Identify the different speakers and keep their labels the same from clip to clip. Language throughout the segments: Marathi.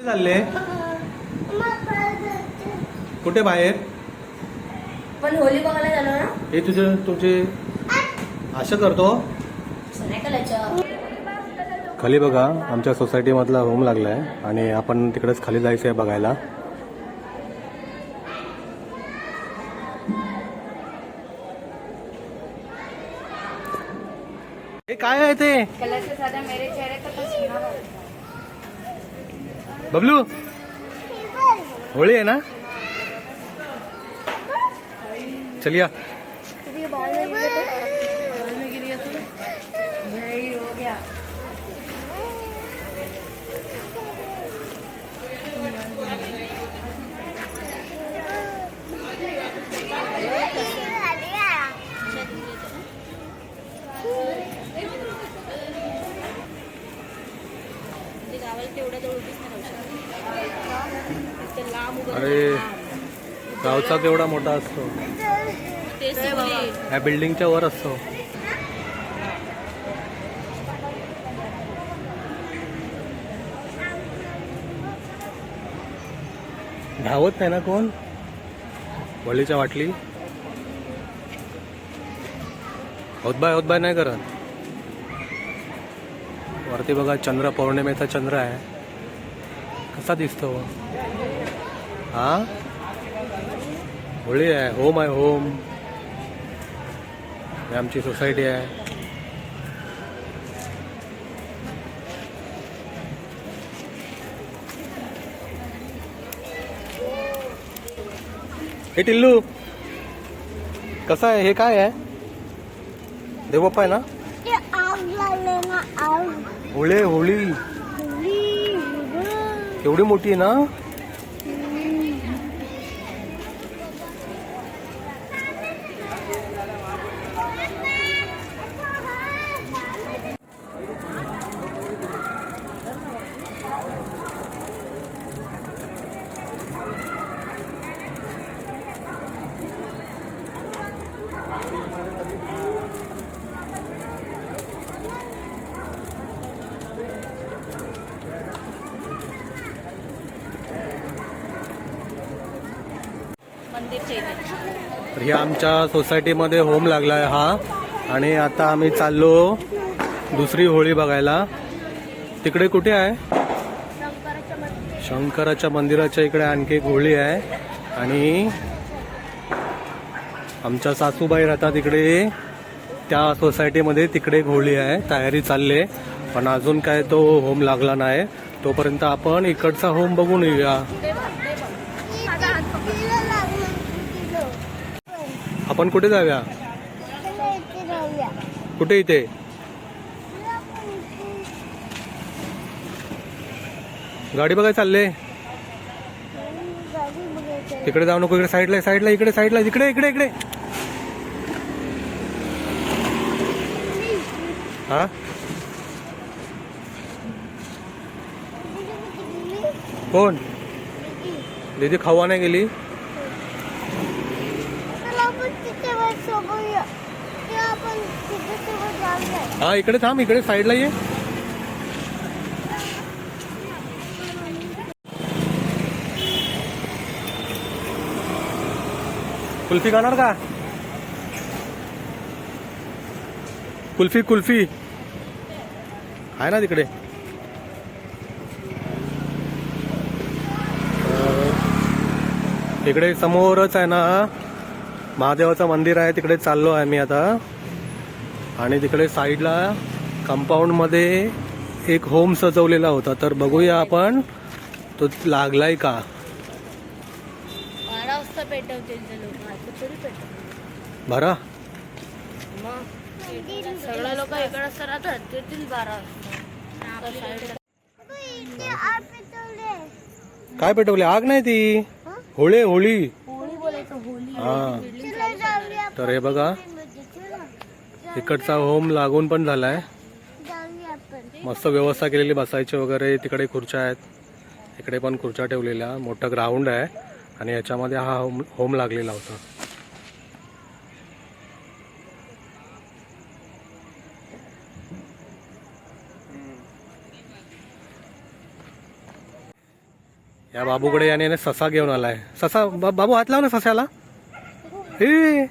Speaker 1: चालले कुठे बाहेर?
Speaker 2: पण होली बघायला झालो ना?
Speaker 1: हे तुझे तुझे असं करतो. खाली बघा आमच्या सोसायटीमधला होम लागलाय आणि आपण तिकडेच खाली जायचं आहे बघायला. हे काय आहे ते? बबलू? होळी आहे ना? चलिया
Speaker 2: हो गया
Speaker 1: अरे गावचा केवढा मोठा असतो. या बिल्डिंगच्या वर असतो. धावत नाही ना कोण? वळीच्या वाटली. होतबाय होतबाय नाही करत. वरती बघा चंद्र पौर्णिमेचा चंद्र आहे. कसा दिसतो? हा होळी आहे होम आहे होम आमची सोसायटी आहे हे टिल्लू कसं आहे हे काय आहे देवबाप्पा आहे ना होळी होळी एवढी मोठी आहे ना तर हे आमच्या सोसायटीमध्ये होम लागला आहे हा. आणि आता आम्ही चाललो दुसरी होळी बघायला. तिकडे कुठे आहे? शंकराच्या मंदिराच्या इकडे आणखी एक होळी आहे. आणि आमच्या सासूबाई राहतात इकडे त्या सोसायटीमध्ये तिकडे एक होळी आहे. तयारी चालली पण अजून काय तो होम लागला नाही. तोपर्यंत आपण इकडचा होम बघून येऊया
Speaker 3: किलो लागलं किलो
Speaker 1: आपण कुठे जाऊया? कुठे इथे? गाडी बघाय चालले.
Speaker 3: गाडी
Speaker 1: तिकडे जाऊ नको इकडे साईडला साईडला इकडे साईडला इकडे इकडे इकडे. हा? कोण? दीदी खावा नाही गेली
Speaker 3: चला आपण तिथे वर सोबूया ते आपण तिथे सोबत जाऊया
Speaker 1: हा इकडे थांब इकडे साईडला ये. कुल्फी खाणार का? कुल्फी कुल्फी. आहे ना तिकडे. इकडे समोरच आहे ना महादेवाचं मंदिर आहे तिकडे चाललो आहे मी आता. आणि तिकडे साईडला कंपाऊंडमध्ये एक होम सजवलेला होता. तर बघूया आपण तो लागलाय का?
Speaker 2: बारा ते लोक. इकडे राहतात बारा
Speaker 1: काय पेटवले? आग नाही ती. होळी होळी.
Speaker 2: होळी बोलायचं होळी.
Speaker 1: हा. तर हे बघा इकडचा होम लागून पण झालाय.
Speaker 3: आहे
Speaker 1: मस्त व्यवस्था केलेली बसायची वगैरे तिकडे खुर्च्या आहेत. इकडे पण खुर्च्या ठेवलेल्या मोठं ग्राउंड आहे. आणि याच्यामध्ये हा होम होम लागलेला होता. या बाबूकडे याने ससा घेऊन आलाय. ससा बा- बाबू हात लाव ना ससाला हे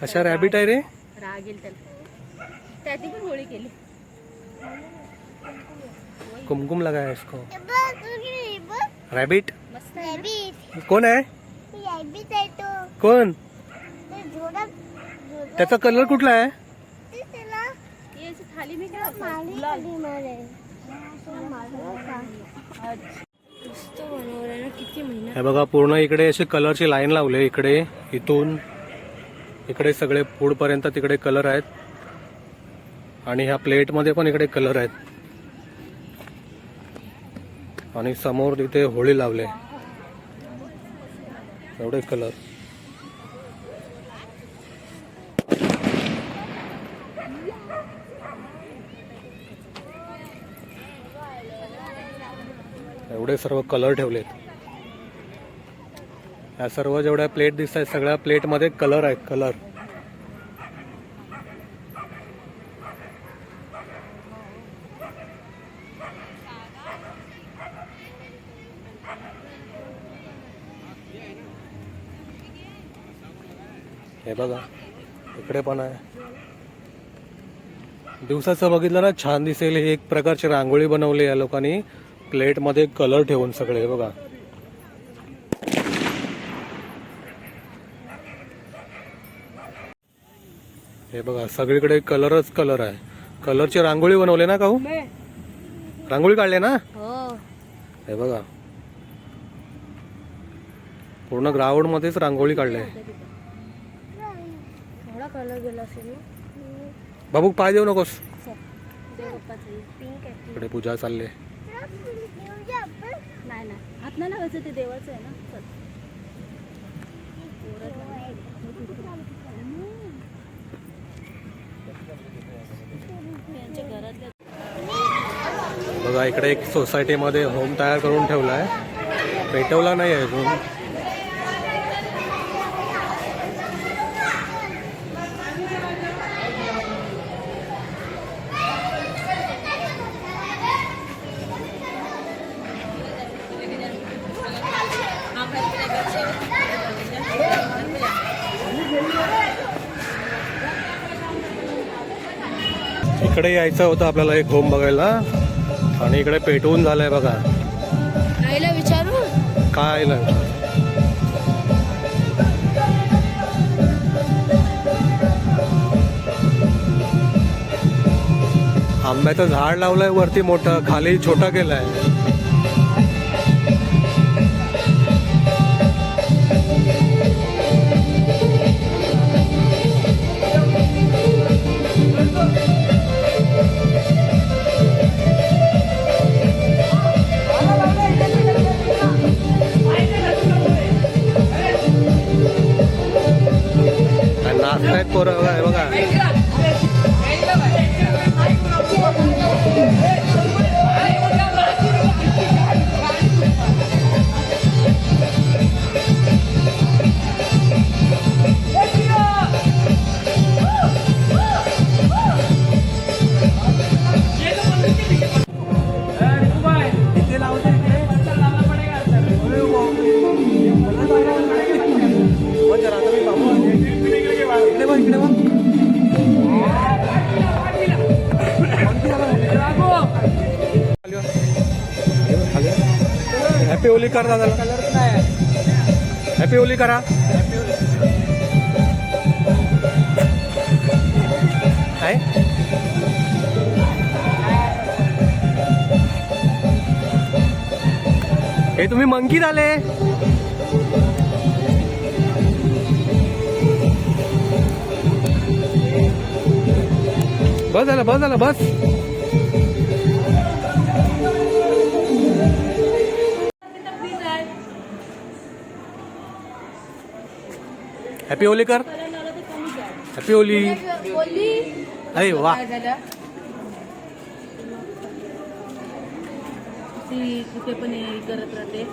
Speaker 1: कशा रॅबिट आहे रे?
Speaker 2: राग येईल त्याला. त्याची पण होळी केली.
Speaker 1: कुमकुम लगाया इसको. रॅबिट. कोण आहे?
Speaker 3: ती रॅबिट आहे तो.
Speaker 1: कोण? त्याचा कलर कुठला आहे?
Speaker 2: हे थाली मी
Speaker 1: हे बघा पूर्ण इकडे असे कलरची लाईन लावले इकडे. इथून इकडे सगळे पुढपर्यंत पर्यंत तिकडे कलर आहेत. आणि ह्या प्लेटमध्ये पण इकडे कलर आहेत. आणि समोर तिथे होळी लावले एवढे कलर एवढे सर्व कलर ठेवलेत. या सर्व जेवढ्या प्लेट दिसत आहेत सगळ्या प्लेटमध्ये कलर आहेत कलर हे बघा इकडे पण आहे. दिवसाचं बघितलं ना छान दिसेल. एक प्रकारची रांगोळी बनवली या लोकांनी. प्लेटमध्ये कलर ठेवून सगळे बघा. हे बघा सगळीकडे कलरच कलर आहे. कलरची रांगोळी बनवली ना काहू? रांगोळी काढली ना?
Speaker 2: हो.
Speaker 1: हे बघा. पूर्ण ग्राउंड मध्येच रांगोळी काढली. बाबू पाय देऊ नकोस. इकडे पूजा चालली.
Speaker 2: नाही नाही. हात नाही लावायचं ते देवाचं आहे ना. चल.
Speaker 1: बघा इकडे एक सोसायटीमध्ये होम तयार करून ठेवला आहे पेटवला नाही आहे अजून इकडे यायचं होतं आपल्याला एक होम बघायला. आणि इकडे पेटवून झालंय बघा.
Speaker 2: आईला विचारू?
Speaker 1: काय आंब्याचं झाड लावलंय वरती मोठं खाली छोटं केलंय. हॅपी होली कर दादा हॅपी होली करा. काय हे तुम्ही मंकी झाले. बस झालं बस झालं बस. हॅपी होली कर. हॅपी होली अरे वा.
Speaker 2: कुठे पण हे करत राहते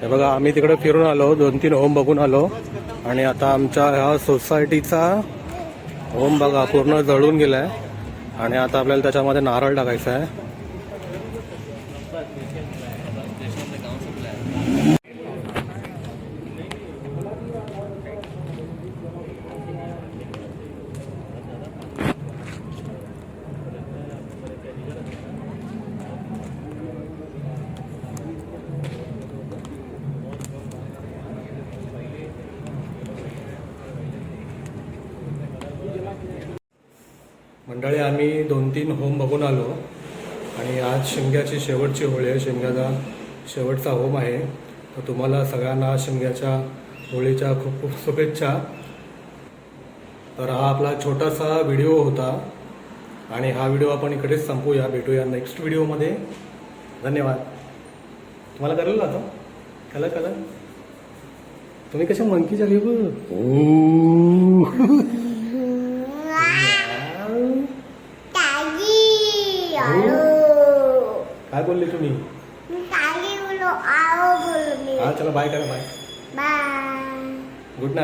Speaker 1: हे बघा आम्ही तिकडे फिरून आलो. दोन तीन होम बघून आलो. आणि आता आमच्या ह्या सोसायटीचा होम बघा पूर्ण जळून गेलाय. आणि आता आपल्याला त्याच्यामध्ये नारळ टाकायचा आहे मंडळी आम्ही दोन तीन होम बघून आलो. आणि आज शिमग्याची शेवटची होळी आहे. शिमग्याचा शेवटचा होम आहे. तर तुम्हाला सगळ्यांना शिमग्याच्या होळीच्या खूप खूप शुभेच्छा. तर हा आपला छोटासा व्हिडिओ होता. आणि हा व्हिडिओ आपण इकडेच संपूया. भेटूया नेक्स्ट व्हिडिओमध्ये. धन्यवाद. तुम्हाला करेल ना आता? कला कला तुम्ही कशा मंकीच्या झाली
Speaker 3: तागी आलो
Speaker 1: काय बोलले तुम्ही
Speaker 3: तागी बोलो आओ बोलो मी
Speaker 1: हा चला बाय करा बाय
Speaker 3: बाय
Speaker 1: गुड